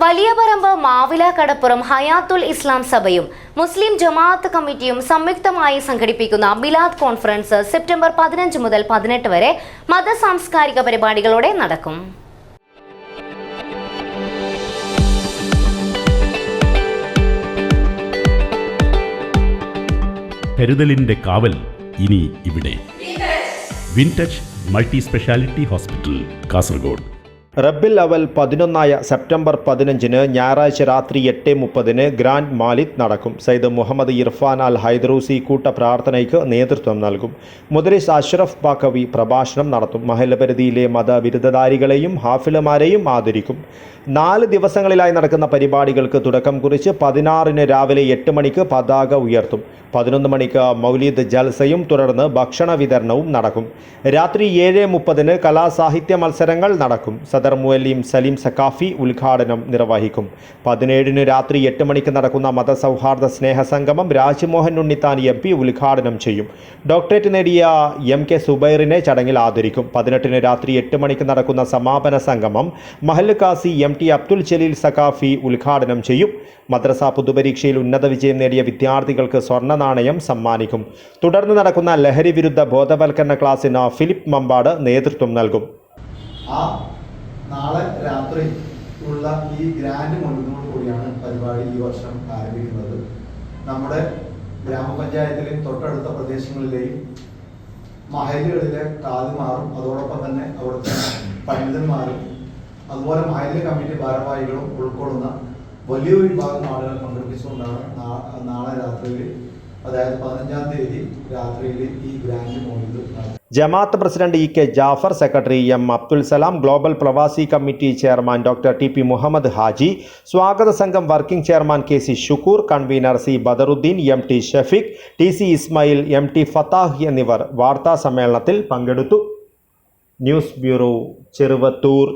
വലിയ പറമ്പ് മാവില കടപ്പുറം ഹയാത്തുൽ ഇസ്ലാം സഭയും മുസ്ലിം ജമാഅത്ത് കമ്മിറ്റിയും സംയുക്തമായി സംഘടിപ്പിക്കുന്ന മിലാദ് കോൺഫറൻസ് സെപ്റ്റംബർ പതിനഞ്ച് മുതൽ പതിനെട്ട് വരെ മത സാംസ്കാരിക പരിപാടികളോടെ നടക്കും. കരുതലിന്റെ കാവൽ ഇനി ഇവിടെ. Wintouch multi speciality hospital Kasaragod. റബ്ബിൽ അവൽ പതിനൊന്നായ സെപ്റ്റംബർ പതിനഞ്ചിന് ഞായറാഴ്ച രാത്രി എട്ട് മുപ്പതിന് ഗ്രാൻഡ് മാലിദ് നടക്കും. സയ്യിദ് മുഹമ്മദ് ഇർഫാൻ അൽ ഹൈദറൂസി കൂട്ട പ്രാർത്ഥനയ്ക്ക് നേതൃത്വം നൽകും. മുദരിസ് അഷ്റഫ് ബാക്കവി പ്രഭാഷണം നടത്തും. മഹലപരിധിയിലെ മതബിരുദധാരികളെയും ഹാഫിലമാരെയും ആദരിക്കും. നാല് ദിവസങ്ങളിലായി നടക്കുന്ന പരിപാടികൾക്ക് തുടക്കം കുറിച്ച് പതിനാറിന് രാവിലെ എട്ട് മണിക്ക് പതാക ഉയർത്തും. പതിനൊന്ന് മണിക്ക് മൗലീദ് ജൽസയും തുടർന്ന് ഭക്ഷണ വിതരണവും നടക്കും. രാത്രി ഏഴ് മുപ്പതിന് കലാസാഹിത്യ മത്സരങ്ങൾ നടക്കും. സദർ മുഅല്ലിം സലീം സക്കാഫി ഉദ്ഘാടനം നിർവഹിക്കും. പതിനേഴിന് രാത്രി എട്ട് മണിക്ക് നടക്കുന്ന മതസൗഹാർദ്ദ സ്നേഹസംഗമം രാജ്മോഹൻ ഉണ്ണിത്താൻ എം പി ഉദ്ഘാടനം ചെയ്യും. ഡോക്ടറേറ്റ് നേടിയ എം കെ സുബൈറിനെ ചടങ്ങിൽ ആദരിക്കും. പതിനെട്ടിന് രാത്രി എട്ട് മണിക്ക് നടക്കുന്ന സമാപന സംഗമം മഹൽ കാസി എം ടി അബ്ദുൽ ജലീൽ സക്കാഫി ഉദ്ഘാടനം ചെയ്യും. മദ്രസ പൊതുപരീക്ഷയിൽ ഉന്നത വിജയം നേടിയ വിദ്യാർത്ഥികൾക്ക് സ്വർണ നാണയം സമ്മാനിക്കും. തുടർന്ന് നടക്കുന്ന ലഹരി വിരുദ്ധ ബോധവൽക്കരണ ക്ലാസ്സിന് ഫിലിപ്പ് മമ്പാട് നേതൃത്വം നൽകും. നാളെ രാത്രി ഉള്ള ഈ ഗ്രാൻഡ് മുഴുവനോട് കൂടിയാണ് പരിപാടി ഈ വർഷം ആരംഭിക്കുന്നത്. നമ്മുടെ ഗ്രാമപഞ്ചായത്തിലെയും തൊട്ടടുത്ത പ്രദേശങ്ങളിലെയും മഹലുകളിലെ കാതുമാറും അതോടൊപ്പം തന്നെ അവിടുത്തെ പണ്ഡിതന്മാരും അതുപോലെ മഹല്ല് കമ്മിറ്റി ഭാരവാഹികളും ഉൾക്കൊള്ളുന്ന വലിയൊരു വിഭാഗം ആളുകൾ പങ്കെടുപ്പിച്ചുകൊണ്ടാണ് നാളെ രാത്രിയിൽ അതായത് പതിനഞ്ചാം തീയതി രാത്രിയിൽ ഈ ഗ്രാൻഡ് നടത്തുന്നത് ജമാഅത്ത് president E K Jafar secretary M Abdul Salam global പ്രവാസി committee chairman doctor T P Muhammad Haji സ്വാഗത സംഘം working chairman K C Shukoor convener C Badaruddin M T Shafeeq T C Ismail M T Fathah എന്നിവർ വാർത്താ സമ്മേളനത്തിൽ പങ്കെടുത്തു. News bureau Cheruvathur.